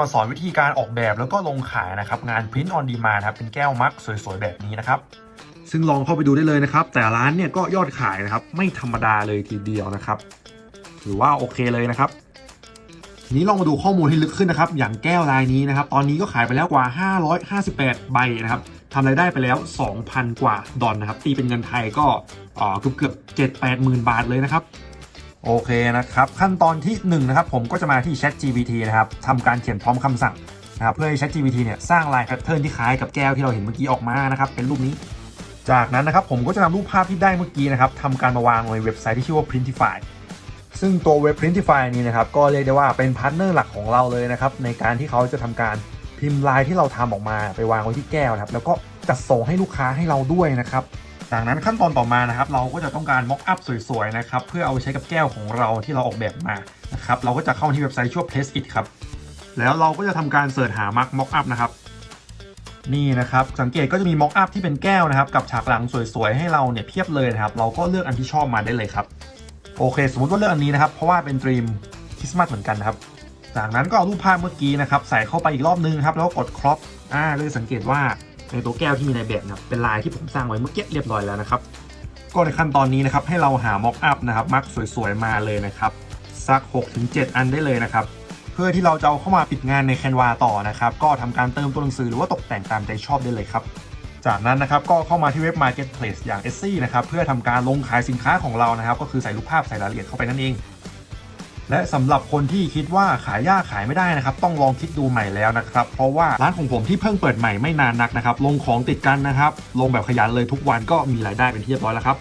มาสอนวิธีการออกแบบแล้วก็ลงขายนะครับงาน Print on Demand ครับเป็นแก้วมักสวยๆ แบบนี้นะครับ ซึ่งลองเข้าไปดูได้เลยนะครับ แต่ร้านเนี่ยก็ยอดขายนะครับ ไม่ธรรมดาเลยทีเดียวนะครับถือว่าโอเคเลยนะครับทีนี้ลองมาดูข้อมูลที่ลึกขึ้นนะครับ อย่างแก้วลายนี้นะครับ ตอนนี้ก็ขายไปแล้วกว่า 558 ใบนะครับทำรายได้ไปแล้ว 2,000 กว่าดอลนะครับ ตีเป็นเงินไทยก็เอ่อเกือบเกือบ7 8หมื่นบาทเลยนะครับ โอเคนะครับ ขั้นตอนที่1นะครับผมก็จะมาที่ Chat GPT นะครับทำการเขียนพร้อมคำสั่งนะครับเพื่อให้ Chat GPT เนี่ยสร้างลายแพทเทิร์นที่คล้ายกับแก้วที่เราเห็นเมื่อกี้ออกมานะครับเป็นรูปนี้ จากนั้นนะครับผมก็จะนำรูปภาพที่ได้เมื่อกี้นะครับทำการมาวางในเว็บไซต์ที่ชื่อว่า Printify ซึ่งตัวเว็บ Printify นี้นะครับก็เรียกได้ว่าเป็นพาร์ทเนอร์หลักของเราเลยนะครับในการที่เขาจะทำการพิมพ์ลายที่เราทำออกมาไปวางไว้ที่แก้วนะครับแล้วก็จัดส่งให้ลูกค้าให้เราด้วยนะครับ จากนั้นขั้นตอนต่อมานะครับเราก็จะต้องการ mock up สวยๆนะครับเพื่อเอาไปใช้กับแก้วของเราที่เราออกแบบมานะครับเราก็จะเข้าที่เว็บไซต์ชื่อว่า Place It ครับแล้วเราก็จะทำการเสิร์ชหา mark mock up นะครับนี่นะครับสังเกตก็จะมี mock up ที่เป็นแก้วนะครับกับฉากหลังสวยๆให้เราเนี่ยเพียบเลยนะครับเราก็เลือกอันที่ชอบมาได้เลยครับโอเค สมมติว่าเลือกอันนี้นะครับเพราะว่าเป็นธีมคริสต์มาสเหมือนกันครับจากนั้นก็เอารูปภาพเมื่อกี้นะครับใส่เข้าไปอีกรอบนึงครับแล้วกดครอปอ่าก็จะสังเกตว่า ในตัวแก้วที่มีในแบบนะเป็นลายที่ผมสร้างไว้เมื่อกี้เรียบร้อยแล้วนะครับ ก็ในขั้นตอนนี้นะครับให้เราหา mock up นะครับมักสวยๆมาเลยนะครับสัก 6-7 อันได้เลยนะครับเพื่อที่เราจะเอาเข้ามาปิดงานใน Canva ต่อนะครับก็ทำการเติมตัวหนังสือหรือว่าตกแต่งตามใจชอบได้เลยครับจากนั้นนะครับก็เข้ามาที่เว็บ Marketplace อย่าง Etsy นะครับเพื่อทำการลงขายสินค้าของเรานะครับ ก็คือใส่รูปภาพใส่รายละเอียดเข้าไปนั่นเอง และสำหรับคนที่คิดว่าขายยากขายไม่ได้นะครับ ต้องลองคิดดูใหม่แล้วนะครับ เพราะว่าร้านของผมที่เพิ่งเปิดใหม่ไม่นานนักนะครับ ลงของติดกันนะครับ ลงแบบขยันเลยทุกวันก็มีรายได้เป็นที่เรียบร้อยแล้วครับ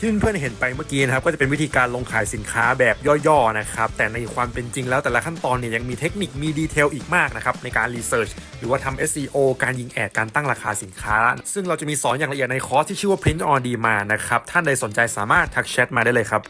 ที่เพื่อนเห็นไปเมื่อกี้นะครับก็จะเป็นวิธีการลงขายสินค้าแบบย่อๆนะครับแต่ในความเป็นจริงแล้วแต่ละขั้นตอนเนี่ยยังมีเทคนิคมีดีเทลอีกมากนะครับในการรีเสิร์ชหรือว่าทำ SEO การยิงแอดการตั้งราคาสินค้า ซึ่งเราจะมีสอนอย่างละเอียดในคอร์สที่ชื่อว่า Print on Demand นะครับท่านใดสนใจสามารถทักแชทมาได้เลยครับ